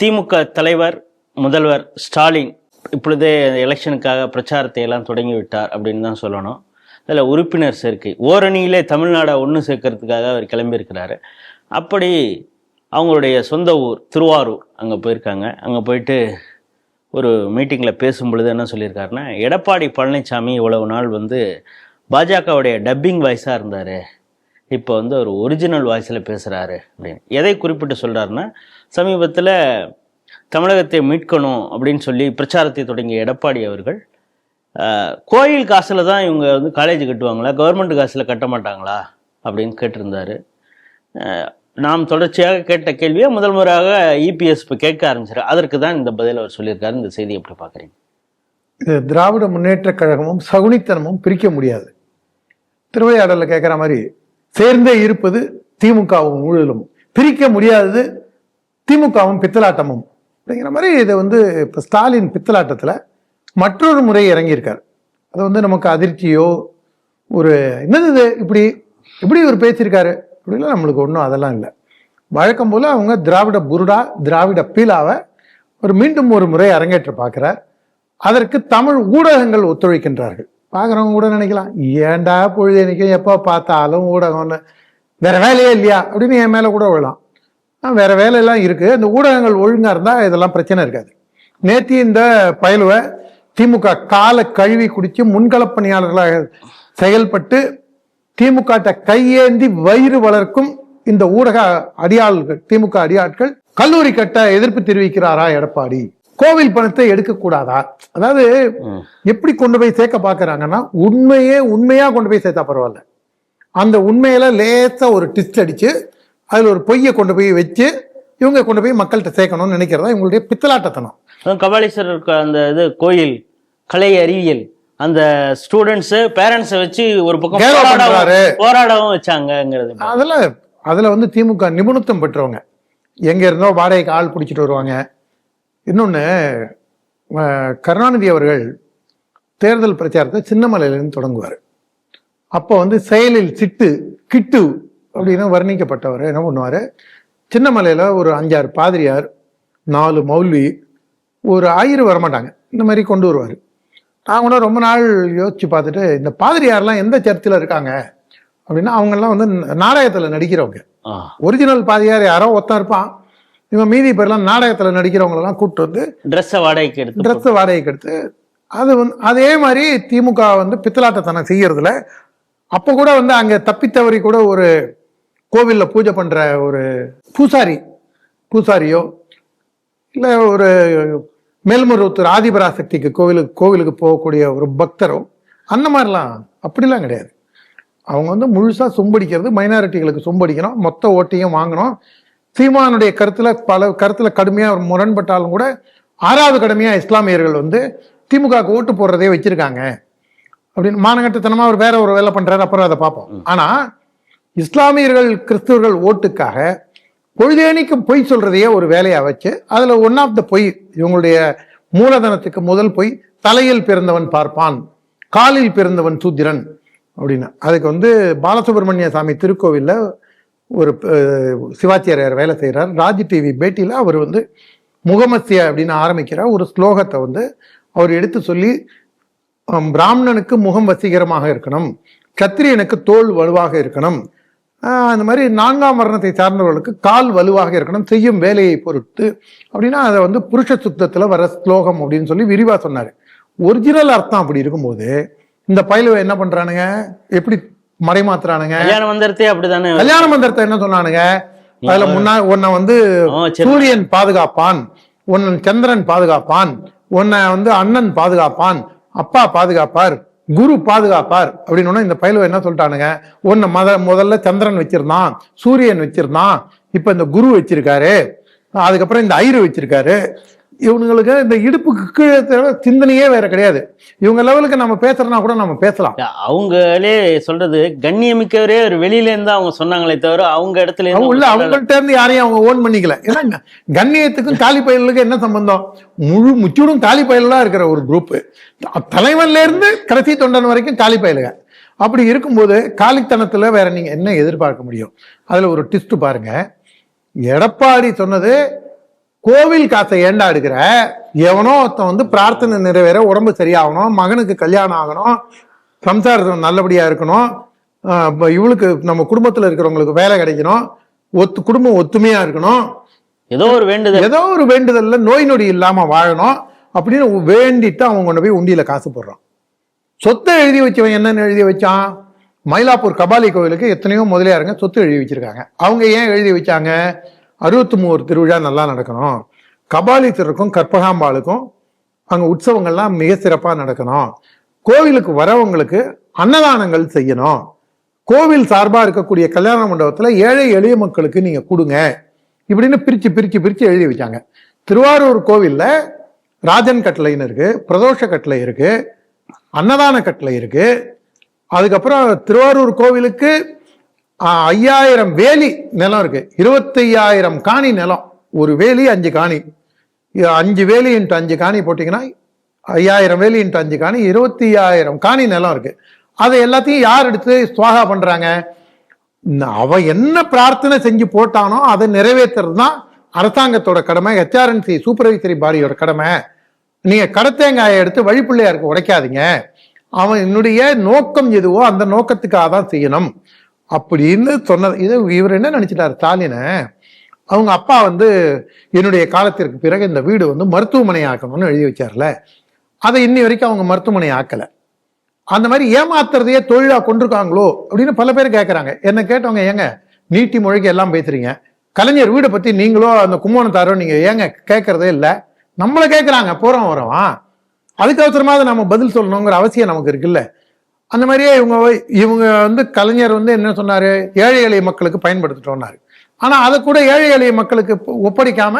திமுக தலைவர் முதல்வர் ஸ்டாலின் இப்பொழுதே எலெக்ஷனுக்காக பிரச்சாரத்தை எல்லாம் தொடங்கி விட்டார் அப்படின்னு தான் சொல்லணும். அதில் உறுப்பினர் சேர்க்கை. ஓரணியிலே தமிழ்நாடை ஒன்று சேர்க்கறதுக்காக அவர் கிளம்பியிருக்கிறாரு. அப்படி அவங்களுடைய சொந்த ஊர் திருவாரூர் அங்கே போயிருக்காங்க. அங்கே போயிட்டு ஒரு மீட்டிங்கில் பேசும் பொழுது என்ன சொல்லியிருக்காருன்னா எடப்பாடி பழனிசாமி இவ்வளவு நாள் வந்து பாஜகவுடைய டப்பிங் வாய்ஸாக இருந்தார். இப்போ வந்து அவர் ஒரிஜினல் வாய்ஸில் பேசுகிறாரு அப்படின்னு. எதை குறிப்பிட்டு சொல்கிறாருன்னா சமீபத்தில் தமிழகத்தை மீட்கணும் அப்படின்னு சொல்லி பிரச்சாரத்தை தொடங்கிய எடப்பாடி அவர்கள் கோயில் காசில் தான் இவங்க வந்து காலேஜ் கட்டுவாங்களா கவர்மெண்ட் காசில் கட்ட மாட்டாங்களா அப்படின்னு கேட்டிருந்தாரு. நாம் தொடர்ச்சியாக கேட்ட கேள்வியை முதல் முறையாக இபிஎஸ் இப்போ கேட்க ஆரம்பிச்சார். அதற்கு தான் இந்த பதில் அவர் சொல்லியிருக்காரு. இந்த செய்தி எப்படி பார்க்குறீங்க? இது திராவிட முன்னேற்ற கழகமும் சகுனித்தனமும் பிரிக்க முடியாது. திருவையாடலில் கேட்குற மாதிரி சேர்ந்தே இருப்பது திமுகவும் ஊழலும். பிரிக்க முடியாதது திமுகவும் பித்தலாட்டமும். அப்படிங்கிற மாதிரி இதை வந்து இப்போ ஸ்டாலின் பித்தலாட்டத்தில் மற்றொரு முறை இறங்கியிருக்கார். அது வந்து நமக்கு அதிர்ச்சியோ ஒரு என்னது இது? இப்படி இப்படி ஒரு பேசியிருக்காரு. அப்படிலாம் நம்மளுக்கு ஒன்றும் அதெல்லாம் இல்லை. வழக்கம் போல் அவங்க திராவிட புருடா திராவிட பீலாவை ஒரு மீண்டும் ஒரு முறை அரங்கேற்ற பார்க்குறார். அதற்கு தமிழ் ஊடகங்கள் ஒத்துழைக்கின்றார்கள். பார்க்குறவங்க கூட நினைக்கலாம். ஏன்டா பொழுதேனிக்கும் எப்போ பார்த்தாலும் ஊடகம்னு வேற வேலையே இல்லையா? அப்படின்னு என் மேலே கூட விழலாம். ஆ, வேற வேலையெல்லாம் இருக்குது இந்த ஊடகங்கள் ஒழுங்காக இருந்தால் இதெல்லாம் பிரச்சனை இருக்காது. நேற்று இந்த பயலுவை திமுக காலை கழுவி குடித்து முன்களப் பணியாளர்களாக செயல்பட்டு திமுக கையேந்தி வயிறு வளர்க்கும் இந்த ஊடக அடியாள்கள் திமுக அடியாட்கள் கல்லூரி கட்ட எதிர்ப்பு தெரிவிக்கிறாரா எடப்பாடி? கோவில் பணத்தை எடுக்கக்கூடாதா? அதாவது. எப்படி கொண்டு போய் சேர்க்க பார்க்கறாங்கன்னா உண்மையே உண்மையா கொண்டு போய் சேர்த்தா பரவாயில்ல. அந்த உண்மையில லேசா ஒரு டிஸ்ட் அடிச்சு அதுல ஒரு பொய்யை கொண்டு போய் வச்சு இவங்க கொண்டு போய் மக்கள்கிட்ட சேர்க்கணும்னு நினைக்கிறதா இவங்களுடைய பித்தலாட்டத்தனம். அதுவும் கபாலீஸ்வரர் க- அந்த இது கோயில் கலை அறிவியல் அந்த ஸ்டூடெண்ட்ஸ் பேரண்ட்ஸை வச்சு ஒரு பக்கம் போராடவும் வச்சாங்கங்கிறது. அதுல அதுல வந்து திமுக நிபுணத்துவம் பெற்றவங்க. எங்க இருந்தோ வாடகைக்கு ஆள் பிடிச்சிட்டு வருவாங்க. இன்னொன்னு அஹ், கருணாநிதி அவர்கள் தேர்தல் பிரச்சாரத்தை சின்னமலையிலிருந்து தொடங்குவார். அப்போ வந்து செயலில் சிட்டு கிட்டு அப்படின்னு வர்ணிக்கப்பட்டவர் என்ன பண்ணுவார்? சின்னமலையில் ஒரு அஞ்சாறு பாதிரியார் நாலு மௌல்வி ஒரு ஆயிரம் வரமாட்டாங்க. இந்த மாதிரி கொண்டு வருவார். நான் கூட ரொம்ப நாள் யோசிச்சு பார்த்துட்டு இந்த பாதிரியார்லாம் எந்த சர்ச்சில் இருக்காங்க? அப்படின்னா அவங்கெல்லாம் வந்து நாடகத்தில் நடிக்கிறவங்க. ஒரிஜினல் பாதிரியார் யாரோ ஒருத்தன் இருப்பான். இவன் மீதி பேர்லாம் நாடகத்தில் நடிக்கிறவங்களெல்லாம் கூப்பிட்டு வந்து ட்ரெஸ்ஸை வாடகைக்கு எடுத்து ட்ரெஸ் வாடகைக்கு எடுத்து அது வந்து அதே மாதிரி திமுக வந்து பித்தலாட்டத்தனம் செய்யறதுல அப்போ கூட வந்து அங்கே தப்பித்தவறி கூட ஒரு கோவிலில் பூஜை பண்ணுற ஒரு பூசாரி பூசாரியோ இல்லை ஒரு மேல்மருவத்தூர் ஆதிபராசக்திக்கு கோவிலுக்கு கோவிலுக்கு போகக்கூடிய ஒரு பக்தரோ அந்த மாதிரிலாம் அப்படிலாம் கிடையாது. அவங்க வந்து முழுசாக சொம்படிக்கிறது மைனாரிட்டிகளுக்கு சொம்படிக்கணும் மொத்த ஓட்டையும் வாங்கணும். சீமானுடைய கருத்தில் பல கருத்தில் கடுமையாக முரண்பட்டாலும் கூட ஆறாவது கடமையாக இஸ்லாமியர்கள் வந்து திமுகவுக்கு ஓட்டு போடுறதே வச்சிருக்காங்க. அப்படின்னு மானகட்டத்தனமா அவர் வேற ஒரு வேலை பண்றாரு அப்புறம் அதை பார்ப்போம். ஆனா இஸ்லாமியர்கள் கிறிஸ்தவர்கள் ஓட்டுக்காக பொழுதேனிக்கு பொய் சொல்றதையே ஒரு வேலையா வச்சு அதுல ஒன் ஆஃப் த பொய் இவங்களுடைய மூலதனத்துக்கு முதல் பொய் தலையில் பிறந்தவன் பார்ப்பான் காலில் பிறந்தவன் சூத்திரன் அப்படின்னு. அதுக்கு வந்து பாலசுப்ரமணிய சாமி திருக்கோவில்ல ஒரு சிவாச்சாரியார் வேலை செய்கிறார் ராஜ் டிவி பேட்டியில் அவர் வந்து முகமசியா அப்படின்னு ஆரம்பிக்கிற ஒரு ஸ்லோகத்தை வந்து அவர் எடுத்து சொல்லி பிராமணனுக்கு முகம் வசீகரமாக இருக்கணும். கத்திரியனுக்கு தோல் வலுவாக இருக்கணும். அந்த மாதிரி நான்காம் வர்ணத்தை சார்ந்தவர்களுக்கு கால் வலுவாக இருக்கணும். செய்யும் வேலையை பொறுத்து. அப்படின்னா அதை வந்து புருஷ சுத்தத்தில் வர ஸ்லோகம் அப்படின்னு சொல்லி விரிவாக சொன்னார். ஒரிஜினல் அர்த்தம் அப்படி இருக்கும்போது இந்த பயிலுவை என்ன பண்ணுறானுங்க எப்படி மறைமாத்துறானுங்க. கல்யாண மந்திரத்தே அப்படிதானே. கல்யாண மந்திரத்தை என்ன சொன்னானுங்க? அதுல முன்னா உன்னை வந்து. சூரியன் பாதுகாப்பான். சந்திரன் பாதுகாப்பான். உன்னை வந்து அண்ணன் பாதுகாப்பான். அப்பா பாதுகாப்பார். குரு பாதுகாப்பார். அப்படின்னு இந்த பயிலுவை என்ன சொல்லிட்டானுங்க? உன்னை மத முதல்ல சந்திரன் வச்சிருந்தான் சூரியன் வச்சிருந்தான் இப்ப இந்த குரு வச்சிருக்காரு. அதுக்கப்புறம் இந்த ஐரு வச்சிருக்காரு. இவனுங்களுக்கு இந்த இடுப்புக்கு கீழே சிந்தனையே வேற கிடையாது. இவங்க லெவலுக்கு நம்ம பேசுறதுனா கூட நம்ம பேசலாம். அவங்களே சொல்றது கண்ணியமிக்கவரே ஒரு வெளியில இருந்து அவங்க சொன்னாங்களே தவிர அவங்க இடத்துல உள்ள. அவங்கள்ட்ட இருந்து யாரையும் அவங்க ஓன் பண்ணிக்கல. ஏன்னா கண்ணியத்துக்கும் காலி பயலுக்கும் என்ன சம்பந்தம்? முழு முச்சூடும் காலி பயலா இருக்கிற ஒரு குரூப் தலைவன்ல இருந்து கடைசி தொண்டன் வரைக்கும் காலி பயலுக அப்படி இருக்கும்போது காலித்தனத்துல வேற நீங்க என்ன எதிர்பார்க்க முடியும்? அதுல ஒரு டிஸ்ட் பாருங்க. எடப்பாடி சொன்னது கோவில் காசை ஏண்டா எடுக்கிற? எவனோ ஒருத்தன் வந்து பிரார்த்தனை நிறைவேற உடம்பு சரியாகணும் மகனுக்கு கல்யாணம் ஆகணும் சம்சாரம் நல்லபடியா இருக்கணும் இவளுக்கு நம்ம குடும்பத்துல இருக்கிறவங்களுக்கு வேலை கிடைக்கணும் ஒத்து குடும்பம் ஒத்துமையா இருக்கணும். ஏதோ ஒரு வேண்டுதல். ஏதோ ஒரு வேண்டுதல்ல நோய் நொடி இல்லாம வாழணும் அப்படின்னு வேண்டிட்டு அவன் கொண்டு போய் உண்டியில காசு போடுறான். சொத்தை எழுதி வச்சவன் என்னன்னு எழுதி வச்சான்? மயிலாப்பூர் கபாலி கோவிலுக்கு எத்தனையோ முதலியாருங்க சொத்து எழுதி வச்சிருக்காங்க. அவங்க ஏன் எழுதி வச்சாங்க? அறுபத்தி மூணு திருவிழா நல்லா நடக்கணும். கபாலீஸ்வரருக்கும் கற்பகாம்பாளுக்கும் அங்கே உற்சவங்கள்லாம் மிக சிறப்பாக நடக்கணும். கோவிலுக்கு வரவங்களுக்கு அன்னதானங்கள் செய்யணும். கோவில் சார்பாக இருக்கக்கூடிய கல்யாண மண்டபத்தில் ஏழை எளிய மக்களுக்கு நீங்கள் கொடுங்க இப்படின்னு பிரித்து பிரித்து பிரித்து எழுதி வச்சாங்க. திருவாரூர் கோவிலில் ராஜன் கட்டளைன்னு இருக்குது பிரதோஷ கட்டளை இருக்குது அன்னதான கட்டளை இருக்குது அதுக்கப்புறம் திருவாரூர் கோவிலுக்கு ஐயாயிரம் வேலி நிலம் இருக்கு. இருபத்தையாயிரம் காணி நிலம். ஒரு வேலி அஞ்சு காணி. அஞ்சு வேலி இன்ட்டு அஞ்சு காணி போட்டிங்கன்னா ஐயாயிரம் வேலி இன்ட்டு அஞ்சு காணி இருபத்தி ஐயாயிரம் காணி நிலம் இருக்கு. அதை எல்லாத்தையும் யார் எடுத்து சுவாகா பண்றாங்க? அவன் என்ன பிரார்த்தனை செஞ்சு போட்டானோ அதை நிறைவேற்றுறது தான் அரசாங்கத்தோட கடமை ஹெச்ஆர்என்சி சூப்பர்வைசரி பாடியோட கடமை. நீங்க கடத்தேங்காயை எடுத்து வழிப்பிள்ளையாருக்கு உடைக்காதீங்க. அவன் என்னுடைய நோக்கம் எதுவோ அந்த நோக்கத்துக்காக தான் செய்யணும். அப்படின்னு சொன்னது. இது இவர் என்ன நினைச்சிட்டாரு? ஸ்டாலினை அவங்க அப்பா வந்து என்னுடைய காலத்திற்கு பிறகு இந்த வீடு வந்து மருத்துவமனை ஆக்கணும்னு எழுதி வச்சார்ல. அதை இன்னி வரைக்கும் அவங்க மருத்துவமனை ஆக்கல. அந்த மாதிரி ஏமாத்துறதையே தொழிலாக கொண்டிருக்காங்களோ அப்படின்னு பல பேர் கேட்குறாங்க என்ன கேட்டவங்க ஏங்க நீட்டி மொழிக்கு எல்லாம் பேசுறீங்க. கலைஞர் வீடை பத்தி நீங்களோ அந்த கும்போணத்தாரோ நீங்க ஏங்க கேட்கறதே இல்லை. நம்மளை கேட்குறாங்க போறோம் வரோம் அதுக்கு அவசரமாக நம்ம பதில் சொல்லணுங்கிற அவசியம் நமக்கு இருக்குல்ல. அந்த மாதிரியே இவங்க இவங்க வந்து கலைஞர் வந்து என்ன சொன்னார்? ஏழை எளிய மக்களுக்கு பயன்படுத்திட்டோம்னாரு. ஆனால் அதை கூட ஏழை எளிய மக்களுக்கு ஒப்படைக்காம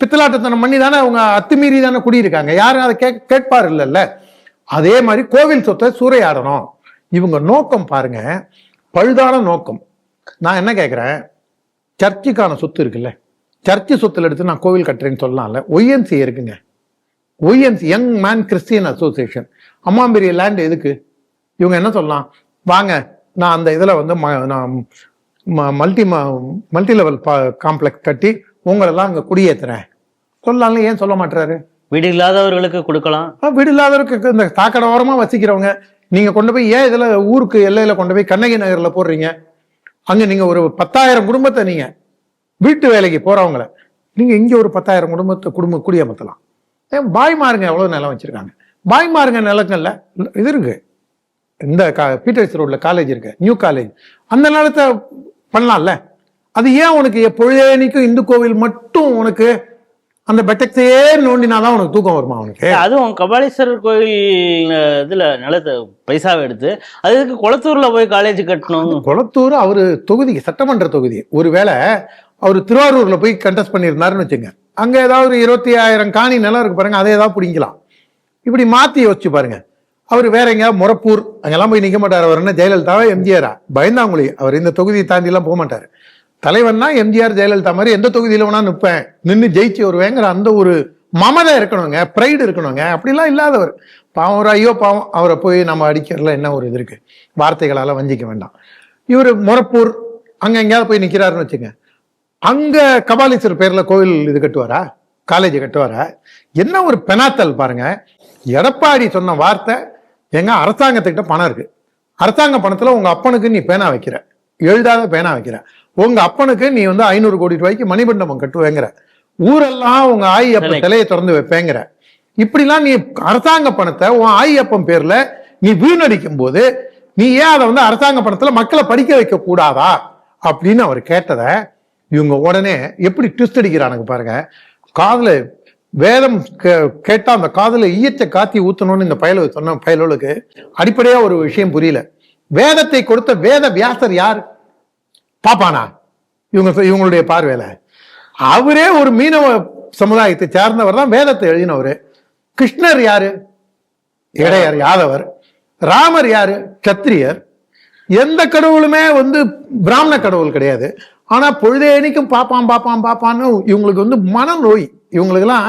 பித்தலாட்டத்தனம் பண்ணி தானே அவங்க அத்துமீறி தானே குடியிருக்காங்க. யாரும் அதை கேட்க கேட்பார் இல்லைல்ல அதே மாதிரி கோவில் சொத்தை சூறையாடணும். இவங்க நோக்கம் பாருங்க. பழுதான நோக்கம். நான் என்ன கேட்குறேன் சர்ச்சுக்கான சொத்து இருக்குல்ல. சர்ச்சு சொத்துல எடுத்து நான் கோவில் கட்டுறேன்னு சொல்லலாம்ல. ஒய்என்சி இருக்குங்க. YNC young man Christian association. அம்மாம்பெரிய land எதுக்கு? இவங்க என்ன சொல்லலாம்? வாங்க நான் அந்த இதில் வந்து ம- நான் மல்டி மல்டி லெவல் காம்ப்ளெக்ஸ் கட்டி உங்களெல்லாம் அங்கே குடியேற்றுறேன் சொல்லலாம்ல ஏன் சொல்ல மாட்டுறாரு வீடு இல்லாதவர்களுக்கு கொடுக்கலாம். வீடு இல்லாதவருக்கு இந்த தாக்கடை ஓரமா வசிக்கிறவங்க நீங்க கொண்டு போய் ஏன் இதுல ஊருக்கு எல்லையில கொண்டு போய் கண்ணகி நகர்ல போடுறீங்க? அங்க நீங்க ஒரு பத்தாயிரம் குடும்பத்தை நீங்க வீட்டு வேலைக்கு போறவங்கள நீங்க இங்க ஒரு பத்தாயிரம் குடும்பத்தை குடும்ப குடியமர்த்தலாம். ஏன் பாய்மாருங்க எவ்வளவு நிலம் வச்சிருக்காங்க. பாய்மாருங்க நிலங்கள்ல இது இருக்கு. இந்த கா பீட்டர்ஸ் ரோட்ல காலேஜ் இருக்கு நியூ காலேஜ் அந்த நிலத்தை பண்ணலாம்ல? அது ஏன் உனக்கு பொழுதேனிக்கும் இந்து கோவில் மட்டும் உனக்கு அந்த பெட்டக்ஸையே நோண்டினாதான் உனக்கு தூக்கம் வருமா உனக்கு? அதுவும் கபாலீஸ்வரர் கோயில் இதுல நிலத்தை பைசாவை எடுத்து அதுக்கு குளத்தூர்ல போய் காலேஜ் கட்டணும்? குளத்தூர் அவரு தொகுதி சட்டமன்ற தொகுதி. ஒருவேளை அவர் திருவாரூர்ல போய் கண்டெஸ்ட் பண்ணியிருந்தாருன்னு வச்சுங்க. அங்க ஏதாவது ஒரு இருபத்தி ஆயிரம் காணி நிலம் இருக்கு பாருங்க அதை ஏதாவது பிடிக்கலாம் இப்படி மாத்தி யோசிச்சு பாருங்க. அவர் வேற எங்கேயாவது முறப்பூர் அங்கெல்லாம் போய் நிற்க மாட்டார். அவர் என்ன ஜெயலலிதாவா? எம்ஜிஆரா? பயந்தாங்குழி அவர் இந்த தொகுதியை தாண்டிலாம் போக மாட்டார். தலைவன்னா எம்ஜிஆர் ஜெயலலிதா மாதிரி எந்த தொகுதியில் வேணா நிற்பேன் நின்று ஜெயிச்சு வருவேங்கிற அந்த ஒரு மமதை இருக்கணுங்க. ப்ரைடு இருக்கணுங்க. அப்படிலாம் இல்லாதவர். பாவம் ஒரு ஐயோ பாவம். அவரை போய் நம்ம அடிக்கிறதுல என்ன ஒரு இது இருக்கு? வார்த்தைகளால் வஞ்சிக்க வேண்டாம். இவர் முறப்பூர் அங்கே எங்கேயாவது போய் நிற்கிறாருன்னு வச்சுங்க. அங்கே கபாலீஸ்வரர் பேரில் கோவில் இது கட்டுவாரா? காலேஜ் கட்டுவாரா? என்ன ஒரு பெனாத்தல் பாருங்க. எடப்பாடி சொன்ன வார்த்தை எங்க அரசாங்கத்துக்கிட்ட பணம் இருக்கு. அரசாங்க பணத்துல உங்க அப்பனுக்கு நீ பேனா வைக்கிற. எழுதாத பேனா வைக்கிற. உங்க அப்பனுக்கு நீ வந்து ஐநூறு கோடி ரூபாய்க்கு மணிமண்டபம் கட்டுவேங்கிற. ஊரெல்லாம் உங்க ஆயி அப்ப Correct. சிலையை திறந்து வைப்பேங்கிற. இப்படிலாம் நீ அரசாங்க பணத்தை உன் ஆயி அப்பன் பேர்ல நீ வீணடிக்கும் போது நீ ஏன் அதை வந்து அரசாங்க பணத்துல மக்களை படிக்க வைக்க கூடாதா அப்படின்னு அவர் கேட்டதை இவங்க உடனே எப்படி ட்விஸ்ட் அடிக்கிறானுங்க பாருங்க. காதுல வேதம் கே- அந்த காதில் ஈயத்தை காத்தி ஊத்தணும்னு இந்த பயல சொன்ன பயலுக்கு அடிப்படையா ஒரு விஷயம் புரியல. வேதத்தை கொடுத்த வேத வியாசர் யார்? பாப்பானா? இவங்க இவங்களுடைய பார்வையில. அவரே ஒரு மீனவ சமுதாயத்தை சேர்ந்தவர் தான் வேதத்தை எழுதினவர். கிருஷ்ணர் யாரு? இடையர் யாதவர். ராமர் யாரு? கத்திரியர் எந்த கடவுளுமே வந்து பிராமண கடவுள் கிடையாது. ஆனா பொழுதேனிக்கும் பாப்பான் பாப்பான் பாப்பான்னு இவங்களுக்கு வந்து மனநோய். இவங்களுக்கெல்லாம்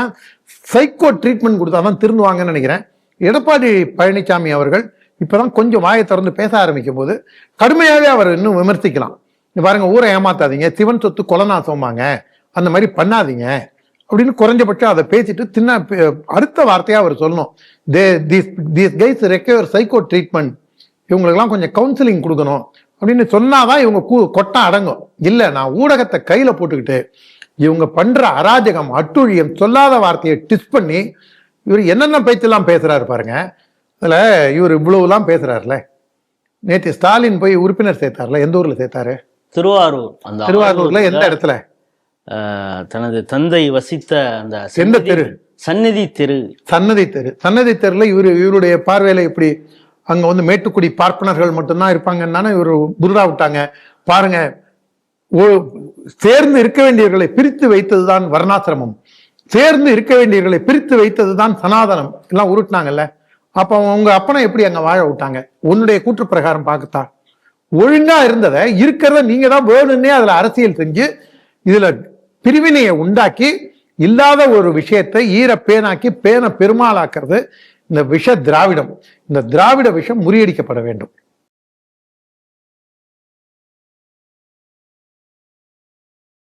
சைக்கோ ட்ரீட்மெண்ட் கொடுத்தா தான் திருந்துவாங்கன்னு நினைக்கிறேன். எடப்பாடி பழனிசாமி அவர்கள் இப்பதான் கொஞ்சம் வாயை திறந்து பேச ஆரம்பிக்கும் போது கடுமையாகவே அவர் இன்னும் விமர்சிக்கலாம். இங்க பாருங்க ஊரை ஏமாத்தாதீங்க சிவன் சொத்து கொலநாசமாங்க அந்த மாதிரி பண்ணாதீங்க அப்படின்னு குறைஞ்சபட்சம் அதை பேசிட்டு தின்ன அடுத்த வார்த்தையாக அவர் சொல்லணும். They these these guys recover psycho treatment இவங்களுக்கெல்லாம் கொஞ்சம் கவுன்சிலிங் கொடுக்கணும் அப்படின்னு சொன்னாதான் இவங்க கூ- கொட்டம் அடங்கும். இல்லை நான் ஊடகத்தை கையில் போட்டுக்கிட்டு இவங்க பண்ற அராஜகம் அட்டுழியம் சொல்லாத வார்த்தையை டிஸ் பண்ணி இவர் என்னென்ன பேச்செல்லாம் பேசுறாரு பாருங்க. அதுல இவர் இவ்வளவுலாம் பேசுறாருல. நேற்று ஸ்டாலின் போய் உறுப்பினர் சேர்த்தார்ல எந்த ஊர்ல சேர்த்தாரு? திருவாரூர். அந்த திருவாரூர்ல எந்த இடத்துல? தனது தந்தை வசித்த அந்த எந்த தெரு? சந்நிதி தெரு. சன்னதி தெரு. சன்னதி தெருல இவரு இவருடைய பார்வையில இப்படி அங்க வந்து மேட்டுக்குடி பார்ப்பனர்கள் மட்டும்தான் இருப்பாங்கன்னு இவர் புருடா விட்டாங்க. பாருங்க சேர்ந்து இருக்க வேண்டியவர்களை பிரித்து வைத்ததுதான் வர்ணாசிரமம். சேர்ந்து இருக்க வேண்டியவர்களை பிரித்து வைத்ததுதான் சனாதனம். எல்லாம் உருட்டினாங்கல்ல. அப்ப உங்க அப்பனை எப்படி அங்க வாழ விட்டாங்க? உன்னுடைய கூற்று பிரகாரம் பார்க்கத்தா. ஒழுங்கா இருந்ததை இருக்கிறத நீங்க தான் வேணும்னே அதுல அரசியல் செஞ்சு இதுல பிரிவினையை உண்டாக்கி இல்லாத ஒரு விஷயத்தை ஈர பேனாக்கி பேனை பெருமாளாக்குறது இந்த விஷ திராவிடம். இந்த திராவிட விஷம் முறியடிக்கப்பட வேண்டும்.